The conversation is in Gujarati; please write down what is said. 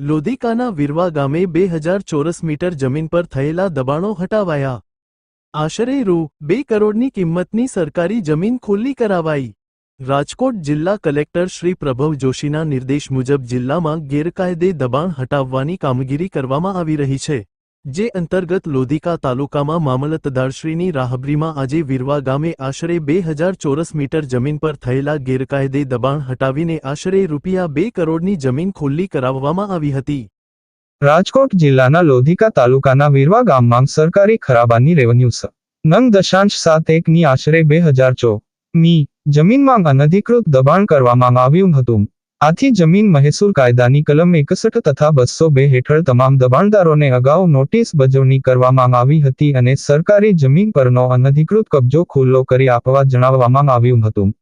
લોધિકાના વિરવા ગામે બે હજાર ચોરસ મીટર જમીન પર થયેલા દબાણો હટાવાયા. આશરે રૂ. બે કરોડની કિંમતની સરકારી જમીન ખુલ્લી કરાવાઈ. રાજકોટ જિલ્લા કલેક્ટર શ્રી પ્રભવ જોશીના નિર્દેશ મુજબ જિલ્લામાં ગેરકાયદે દબાણ હટાવવાની કામગીરી કરવામાં આવી રહી છે. જે અંતર્ગત લોધિકા તાલુકામાં મામલતદારશ્રીની રાહબરીમાં આજે વિરવા ગામે આશરે બે હજાર ચોરસ મીટર જમીન પર થયેલા ગેરકાયદે દબાણ હટાવીને આશરે રૂપિયા બે કરોડની જમીન ખુલ્લી કરાવવામાં આવી હતી. રાજકોટ જિલ્લાના લોધિકા તાલુકાના વીરવા ગામમાં સરકારી ખરાબાની રેવન્યુ નંગ દશાંશ સાત એકની આશરે બે હજાર ચો મી જમીનમાં અનધિકૃત દબાણ કરવામાં આવ્યું હતું. આથી જમીન મહેસૂલ કાયદાની કલમ એકસઠ તથા બસો બે હેઠળ તમામ દબાણદારોને અગાઉ નોટિસ બજવણી કરવામાં આવી હતી અને સરકારી જમીન પરનો અનધિકૃત કબજો ખુલ્લો કરી આપવા જણાવવામાં આવ્યું હતું.